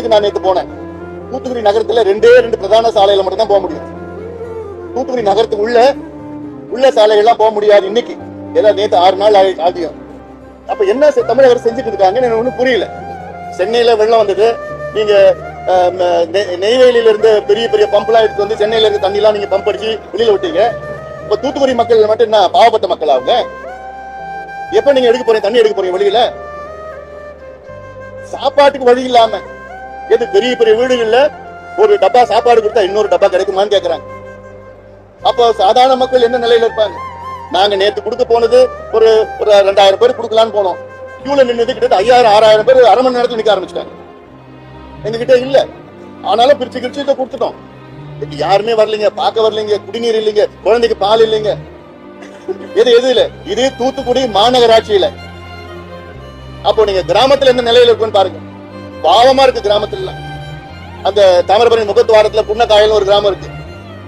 நான் நேத்து போனேன். தூத்துக்குடி நகரத்துல ரெண்டே ரெண்டு பிரதான சாலையில மட்டும் தான் போக முடியும். தூத்துக்குடி நகரத்துக்கு உள்ள உள்ள சாலைகள்லாம் போக முடியாது இன்னைக்கு. ஏதாவது நேத்து ஆறு நாள் ஆகி- ஆகியும் அப்ப என்ன தமிழக அரசு செஞ்சுட்டு இருக்காங்கன்னு எனக்கு ஒன்னும் புரியல. சென்னையில வெள்ளம் வந்தது. நீங்க நெய்வேலியில இருந்து பெரிய பெரிய பம்ப்லாம் எடுத்து வந்து சென்னையில இருந்து தண்ணி எல்லாம் நீங்க பம்ப் அடிச்சு வெளியில விட்டீங்க. இப்ப தூத்துக்குடி மக்கள் மட்டும் என்ன பாவப்பட்ட மக்கள் அவங்க? எப்ப நீங்க எடுக்க போறீங்க? தண்ணி எடுக்க போறீங்க? வெளியில சாப்பாட்டுக்கு வழி இல்லாம. எது பெரிய பெரிய வீடுகள்ல ஒரு டப்பா சாப்பாடு கொடுத்தா இன்னொரு டப்பா கிடைக்குமான்னு கேக்குறாங்க. அப்போ சாதாரண மக்கள் என்ன நிலையில இருப்பாங்க? நாங்க நேத்து கொடுக்க போனது ஒரு ஒரு ரெண்டாயிரம் பேர் கொடுக்கலான்னு போனோம். கியூல நின்னது கிட்ட ஐயாயிரம் ஆறாயிரம் பேர் அரை மணி நேரத்துல நிக்க ஆரம்பிச்சிட்டாங்க. எங்ககிட்ட இல்ல. ஆனாலும் பிரிச்சு கிரிச்சு இதை கொடுத்துட்டோம். இன்னைக்கு யாருமே வரலீங்க. பார்க்க வரலைங்க. குடிநீர் இல்லைங்க. குழந்தைக்கு பால் இல்லைங்க. எது எது இல்ல. இது தூத்துக்குடி மாநகராட்சியில. அப்போ நீங்க கிராமத்துல என்ன நிலையில இருக்குன்னு பாருங்க. பாவமா இருக்கு கிராமத்துல. அந்த தாமிரபரணி முகத்துவாரத்துல புண்ணக்காயல் ஒரு கிராமம் இருக்கு.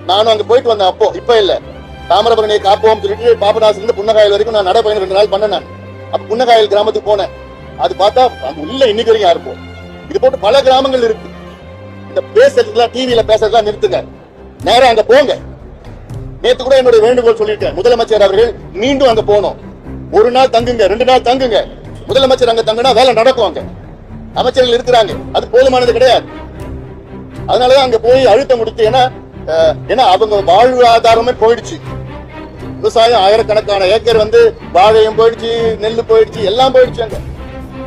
நானும் அங்க போயிட்டு வந்தேன் அப்போ. இப்ப இல்ல. தாமிரபரணியை காப்போம் சொல்லிட்டு பாபநாசம் இருந்து புண்ணக்காயல் வரைக்கும் நான் நடைப்பயணம் ரெண்டு நாள் பண்ணேன் நான். அப்ப புண்ணக்காயல் கிராமத்துக்கு போனேன். அது பார்த்தா அங்க உள்ள இன்னைக்கு வரைக்கும் யாரும் இது போட்டு பல கிராமங்கள் இருக்கு. இந்த பேசுறதுலாம் டிவியில பேசுறதுலாம் நிறுத்துங்க. நேரம் அங்க போங்க. நேத்து கூட என்னுடைய வேண்டுகோள் சொல்லிட்டேன். முதலமைச்சர் அவர்கள் மீண்டும் அங்க போனோம் ஒரு நாள் தங்குங்க. ரெண்டு நாள் தங்குங்க. முதலமைச்சர் அங்க தங்குனா வேலை நடக்கும் அங்க. அமைச்சர்கள் இருக்கிறாங்க. அது போதுமானது கிடையாது. அதனாலதான் அங்க போய் அழுத்தம் கொடுத்து ஏன்னா ஏன்னா அவங்க வாழ்வாதாரமே போயிடுச்சு. விவசாயம் ஆயிரக்கணக்கான ஏக்கர் வந்து வாழையும் போயிடுச்சு நெல் போயிடுச்சு எல்லாம் போயிடுச்சு அங்க.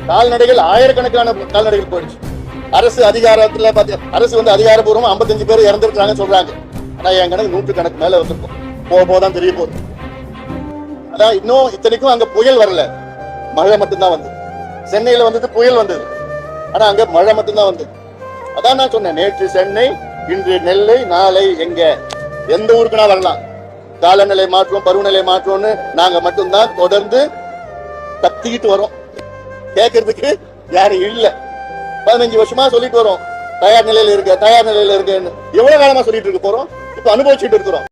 கால்நடைகள் ஆயிரக்கணக்கான கால்நடைகள் போயிடுச்சு. அரசு அதிகாரத்துல பாத்தி அரசு வந்து அதிகாரப்பூர்வமா 55 பேர் இறந்துருக்காங்கன்னு சொல்றாங்க. ஆனா என் கணக்கு நூற்று கணக்கு மேல வந்திருக்கும். போக போதான் தெரிய போகுது. அதான் இன்னும் இத்தனைக்கும் அங்க புயல் வரல. மழை மட்டும்தான் வந்தது. சென்னையில வந்தது புயல் வந்தது. ஆனா அங்க மழை மட்டும்தான் வந்தது அதான் நான் சொன்னேன் நேற்று சென்னை இன்று நெல்லை நாளை எங்க? எந்த ஊருக்குனா வரலாம். காலநிலை மாற்றம் பருவநிலை மாற்றம்னு நாங்க மட்டும்தான் தொடர்ந்து தத்திக்கிட்டு வரோம். கேட்கறதுக்கு யாரும் இல்ல. பதினஞ்சு வருஷமா சொல்லிட்டு வரோம். தயார் நிலையில இருக்க தயார் நிலையில இருக்கேன்னு. எவ்வளவு காலமா சொல்லிட்டு இருக்க போறோம்? இப்ப அனுபவிச்சுட்டு இருக்கிறோம்.